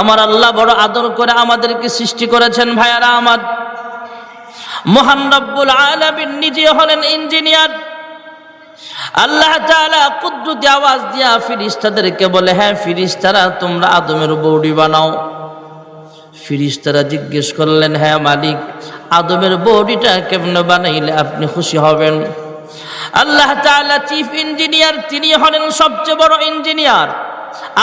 আমার আল্লাহ বড় আদর করে আমাদেরকে সৃষ্টি করেছেন ভাইয়ারা আমার। মহান রব্বুল আলামিন নিজে হলেন ইঞ্জিনিয়ার। আল্লাহ কুদরতি আওয়াজ দিয়া ফিরিস্তাদেরকে বলে হ্যাঁ ফিরিস্তারা, তোমরা আদমের বৌডি বানাও। ফিরিস্তারা জিজ্ঞেস করলেন হ্যাঁ মালিক, আদমের বৌডিটা কেমনে বানাইলে আপনি খুশি হবেন? আল্লাহ চিফ ইঞ্জিনিয়ার, তিনি হলেন সবচেয়ে বড় ইঞ্জিনিয়ার।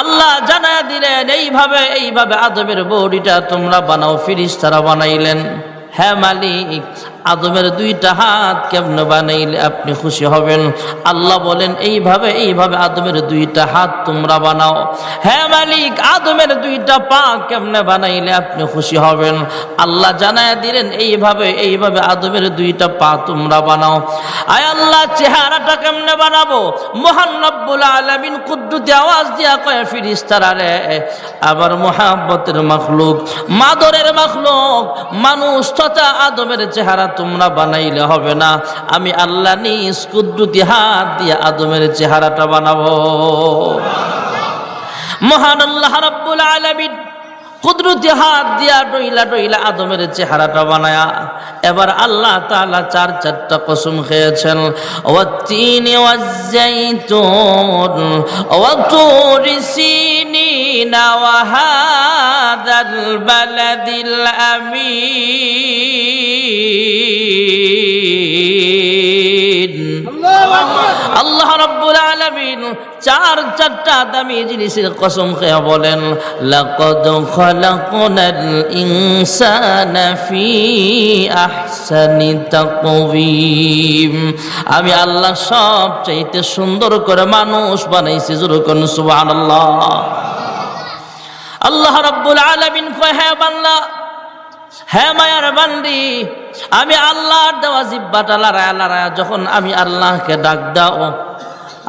আল্লাহ জানা দিলেন এইভাবে এইভাবে আদমের বৌডিটা তোমরা বানাও ফিরিস্তারা বানাইলেন। হ্যাঁ মালিক আদমের দুইটা হাত কেমনে বানাইলে আপনি খুশি হবেন? আল্লাহ বলেন, এইভাবে এইভাবে আদমের দুইটা হাত তোমরা বানাও। হ্যাঁ মালিক, আদমের দুইটা পা কেমনে বানাইলে আপনি খুশি হবেন? আল্লাহ জানায় দিলেন, এইভাবে এইভাবে আদমের দুইটা পা তোমরা বানাও। আয় আল্লাহ, চেহারাটা কেমনে বানাবো? মহান রব্বুল আলামিন কুদ্দুতি আওয়াজ দিয়া কয়, ফিরিস্তারা রে, আবার মোহাব্বতের মখলুক, মাদরের মখলুক, মানুষ তথা আদমের চেহারা তোমরা বানাইলে হবে না। আমি আল্লাহ নিজ কুদ্দুতি হাত দিয়ে আদমের চেহারাটা বানাবো। মহান আল্লাহ রাব্বুল আলামিন কুদরতি হাত দিয়া ডইলা ডইলা আদমের চেহারাটা বানায়া, এবার আল্লাহ তাআলা চার চারটা কসম খেয়েছেন। ওয়াত্তিনি ওয়াজ্জাইতুন ওয়াতুরি সিনিনা, ওয়া হাদাল বালাদিল আমিন। আল্লাহ রাব্বুল আলামিন চার চারটা দামি জিনিসের কসম খেয়ে বলেন, লাকাদ খালাকনাল ইনসানা ফি আহসানি তাকওয়িম। আমি আল্লাহ সব চাইতে সুন্দর করে মানুষ বানাইছি, জোরে কোন সুবহানাল্লাহ। আল্লাহ রাব্বুল আলামিন কয় হ্যাঁ বান্দা হ্যাঁ মায়ার বান্দি আমি আল্লাহর দেওয়া জিব্বাটা লড়ায়া লড়ায়া যখন আমি আল্লাহকে ডাক দাও,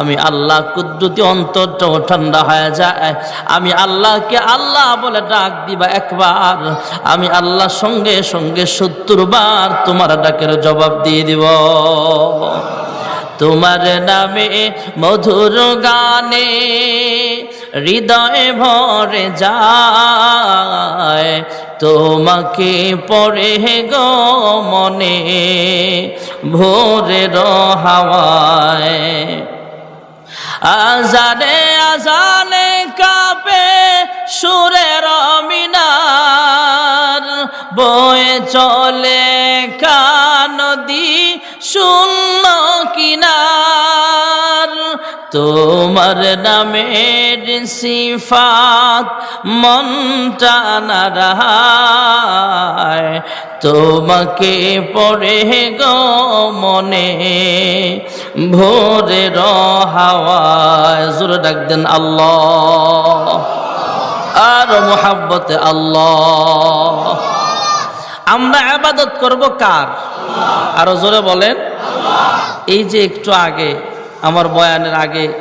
আমি আল্লাহ কুদ্দুতি অন্তরটাও ঠান্ডা হয়ে যায়, আমি আল্লাহকে আল্লাহ বলে ডাক দিবা একবার, আমি আল্লাহ সঙ্গে সঙ্গে সত্তর বার তোমার ডাকের জবাব দিয়ে দিব। তোমার নামে মধুর গানে হৃদয় ভরে যায় তোমাকে পড়ে গো মনে ভোরের হাওয়ায়। আজানে আজানে কাপে সুরের মিনার, বয়ে চলে কানদি শূন্য কিনার তোমার নামের সিফাত মনটা না রাহায় তোমাকে পড়ে গো মনে ভোরের হাওয়ায় জোরে ডাক দেন আল্লাহ। আর মোহাব্বতে আল্লাহ। আমরা আবাদত করব কার? আরও জোরে বলেন। এই যে একটু আগে আমার বয়ানের আগে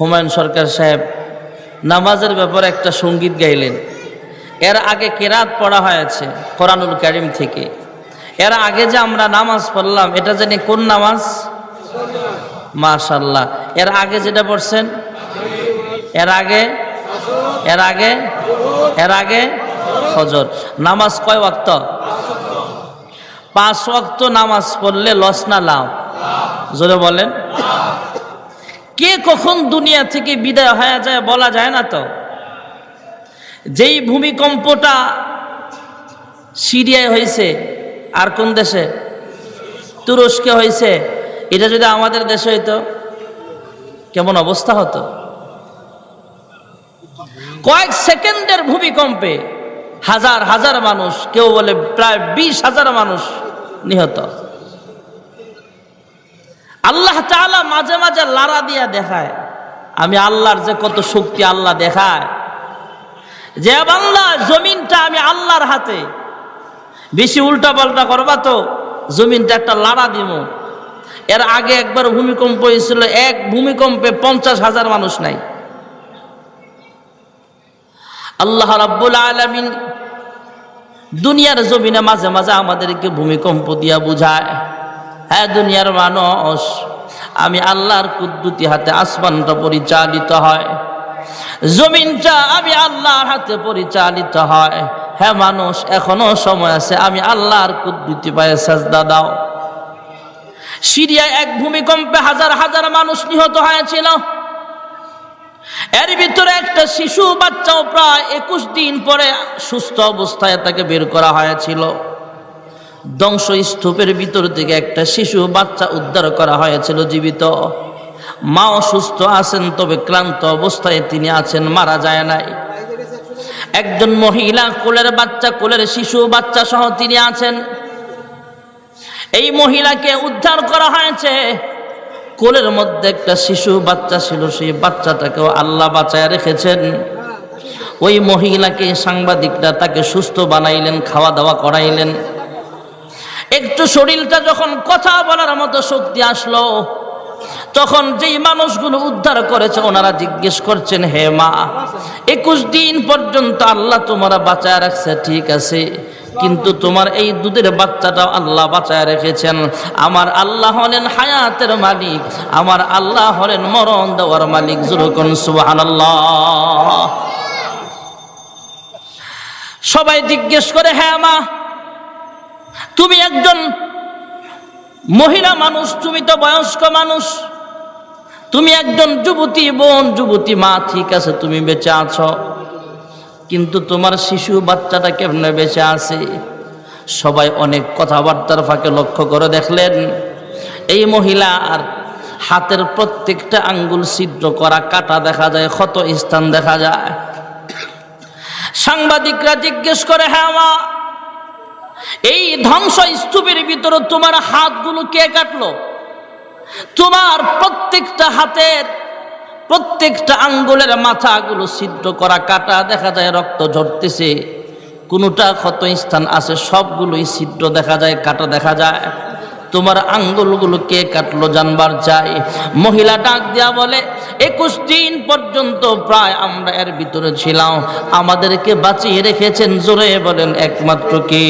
হুমায়ুন সরকার সাহেব নামাজের ব্যাপারে একটা সংগীত গাইলেন। এর আগে কেরাত পড়া হয়েছে কোরআনুল কারিম থেকে। এর আগে যে আমরা নামাজ পড়লাম, এটা জানি কোন নামাজ? মাশাল্লাহ এর আগে যেটা পড়ছেন? এর আগে? এর আগে? এর আগে? ফজর। নামাজ কয় ওয়াক্ত? পাঁচ ওয়াক্ত নামাজ পড়লে লস না লাভ? জোরে বলেন। কে কখন দুনিয়া থেকে বিদায় হয়ে যায় বলা যায় না তো? যেই ভূমিকম্পটা সিরিয়ায় হয়েছে, আর কোন দেশে? তুরস্কে হয়েছে। এটা যদি আমাদের দেশে হইতো, কেমন অবস্থা হতো? কয়েক সেকেন্ডের ভূমিকম্পে হাজার হাজার মানুষ, কেউ বলে প্রায় বিশ হাজার মানুষ নিহত। আল্লাহ তাআলা মাঝে মাঝে লারা দিয়া দেখায়। আমি আল্লাহর যে কত শক্তি আল্লাহ দেখায়। যে বাংলা জমিনটা আমি আল্লাহর হাতে, বেশি উল্টা পাল্টা করবা তো, জমিনটা একটা লাড়া দিব। এর আগে একবার ভূমিকম্প হয়েছিল, এক ভূমিকম্পে পঞ্চাশ হাজার মানুষ নাই। আল্লাহ রাব্বুল আলামিন দুনিয়ার জমিনে মাঝে মাঝে আমাদেরকে ভূমিকম্প দিয়া বুঝায়। হ্যাঁ দুনিয়ার মানুষ, আমি আল্লাহর কুদ্দুতি হাতে আসমানটা পরিচালিত হয়। জমিনটা আমি আল্লাহর হাতে পরিচালিত হয়। হ্যাঁ মানুষ, এখনও সময় আছে, আমি আল্লাহর কুদ্দুতি পায়ে সাজদা দাও। সিরিয়ায় এক ভূমিকম্পে হাজার হাজার মানুষ নিহত হয়েছিল। এর ভিতরে একটা শিশু বাচ্চাও প্রায় একুশ দিন পরে সুস্থ অবস্থায় তাকে বের করা হয়েছিল। ধ্বংস স্তূপের ভিতর থেকে একটা শিশু বাচ্চা উদ্ধার করা হয়েছিল জীবিত। মা অসুস্থ আছেন, তবে ক্লান্ত অবস্থায় তিনি আছেন, মারা যায় নাই। একজন মহিলা কোলের বাচ্চা, কোলের শিশু বাচ্চা সহ তিনি আছেন। এই মহিলাকে উদ্ধার করা হয়েছে। কোলের মধ্যে একটা শিশু বাচ্চা ছিল, সেই বাচ্চাটাকেও আল্লাহ বাঁচায় রেখেছেন। ওই মহিলাকে সাংবাদিকরা তাকে সুস্থ বানাইলেন, খাওয়া দাওয়া করাইলেন। একটু শরীরটা যখন কথা বলার মতো শক্তি আসলো, তখন যেই মানুষগুলো উদ্ধার করেছে, ওনারা জিজ্ঞেস করছেন, হে মা, একুশ দিন পর্যন্ত আল্লাহ তোমারা বাঁচায় রাখছে, ঠিক আছে, কিন্তু তোমার এই দুধের বাচ্চাটাও আল্লাহ বাঁচায় রেখেছেন। আমার আল্লাহ হলেন হায়াতের মালিক, আমার আল্লাহ হলেন মরণ দেওয়ার মালিক জুরুকন সুবহানাল্লাহ। সবাই জিজ্ঞেস করে হ্যাঁ মা তুমি একজন মহিলা মানুষ, তুমি তো বয়স্ক মানুষ। তুমি একজন যুবতী বোন, যুবতী মা, ঠিক আছে, তুমি বেঁচে আছো। কিন্তু তোমার শিশু বাচ্চাটা কেমনে বেঁচে আছে? সবাই অনেক কথাবার্তার ফাঁকে লক্ষ্য করে দেখলেন, এই মহিলার হাতের প্রত্যেকটা আঙ্গুল ছিদ্র করা কাটা দেখা যায়, ক্ষত স্থান দেখা যায়। সাংবাদিকরা জিজ্ঞেস করে হ্যাঁ মা এই ধ্বংস স্তূপের ভিতরে তোমার হাতগুলো কে কাটলো? তোমার প্রত্যেকটা হাতের, প্রত্যেকটা আঙ্গুলের মাথাগুলো সিদ্ধ করা কাটা দেখা যায়, রক্ত ঝরতেছে। কোনোটা ক্ষত স্থান আছে, সবগুলোই ছিদ্র দেখা যায়, কাটা দেখা যায়। তোমার আঙ্গুলগুলো কে কাটলো জানবার চাই। মহিলা ডাক দেয়া বলে একুশ দিন পর্যন্ত প্রায় আমরা এর ভিতরে ছিলাম। আমাদেরকে বাঁচিয়ে রেখেছেন জোরে বলেন একমাত্র কে?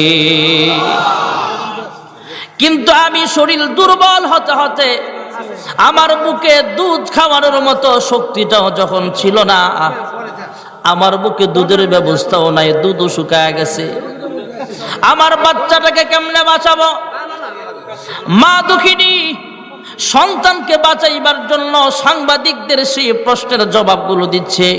কিন্তু আমি শরীর দুর্বল হতে হতে আমার বুকে দুধ খাওয়ানোর মতো শক্তিটাও যখন ছিল না, আমার বুকে দুধের ব্যবস্থাও নাই, দুধও শুকায় গেছে। আমার বাচ্চাটাকে কেমনে বাঁচাবো? মা দুঃখিনী সন্তানকে বাঁচাইবার জন্য সাংবাদিকদের সেই প্রশ্নের জবাবগুলো দিচ্ছে।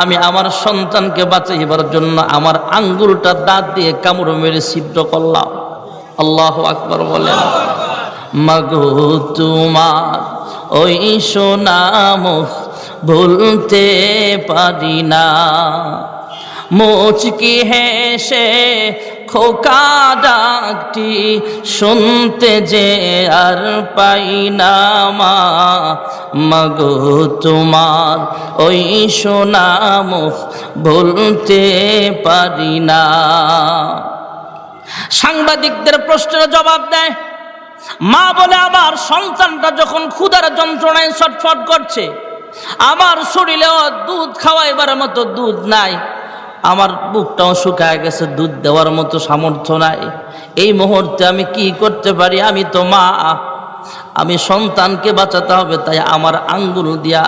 আমি আমার সন্তানকে বাঁচাইবার জন্য আমার আঙ্গুলটা দাঁত দিয়ে কামড় মেরে ছিদ্র করলাম। আল্লাহ আকবর বলেন, মাগো তোমার ওই সোনাম ভুলতে পারি না। মুচকি হেসে খোকা ডাকটি শুনতে যে আর পাই না মা। মগো তোমার ওই সোনাম ভুলতে পারি না। সাংবাদিকদের প্রশ্নের জবাব দেয়, মা বলে আমার সন্তানটা যখন ক্ষুধার যন্ত্রণায় ছটফট করছে, আমার শরীরেও দুধ খাওয়াইবার মতো দুধ নাই। আমার বুকটাও শুকায় গেছে, দুধ দেওয়ার মতো সামর্থ্য নাই। এই মুহূর্তে আমি কি করতে পারি? আমি তো মা। আমি সন্তানকে বাঁচাতে হবে, তাই আমার আঙ্গুল দিয়া।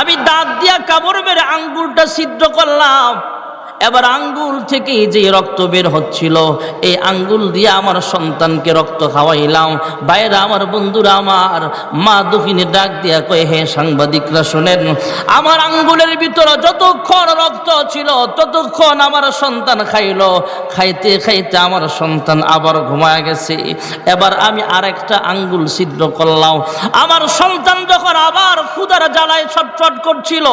আমি দাঁত দিয়া কাপড় মেরে আঙ্গুলটা সিদ্ধ করলাম। এবার আঙ্গুল থেকে যে রক্ত বের হচ্ছিল, এই আঙ্গুল দিয়ে আমার সন্তানকে রক্ত খাওয়াইলাম। বাইরে আমার বন্ধুরা, আমার মা দুখিনী ডাক দিয়া কয়ে, হে সাংবাদিকরা, শোনেন, আমার আঙ্গুলের ভিতরে যতক্ষণ রক্ত ছিল, ততক্ষণ আমার সন্তান খাইলো। খাইতে খাইতে আমার সন্তান আবার ঘুমায় গেছে। এবার আমি আরেকটা আঙ্গুল ছিদ্র করলাম। আমার সন্তান যখন আবার ক্ষুদার জ্বালায় ছটফট করছিল,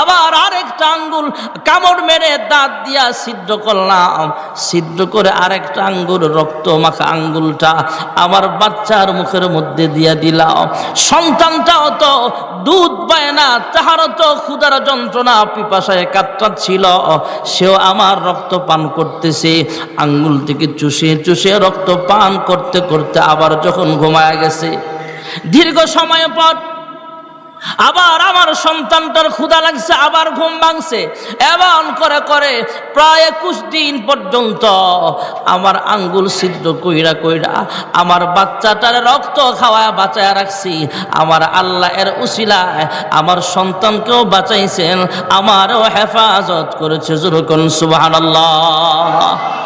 আবার আরেকটা আঙ্গুল কামড় মেরে দাঁত দিয়া ছিদ্র করলাম, ছিদ্র করে আরেকটা আঙ্গুল, রক্ত মাখা আঙ্গুলটা আমার বাচ্চার মুখের মধ্যে দিয়া দিলাম। সন্তানটাও তো দুধ পায় না তাহারও তো ক্ষুদার যন্ত্রণা, পিপাসায় ছিল। সেও আমার রক্ত পান করতেছে, আঙ্গুল থেকে চুষে চুষে রক্ত পান করতে করতে আবার যখন ঘুমায় গেছে, দীর্ঘ সময় পর আবার আমার সন্তানটার ক্ষুধা লাগছে, আবার ঘুম ভাঙছে। এমন করে করে প্রায় একুশ দিন পর্যন্ত আমার আঙ্গুল সিদ্ধ কইরা কইরা আমার বাচ্চাটার রক্ত খাওয়ায় বাঁচায় রাখছি। আমার আল্লাহ এর উসিলায় আমার সন্তানকেও বাঁচাইছেন, আমারও হেফাজত করেছে। যেরকম সুবহানাল্লাহ।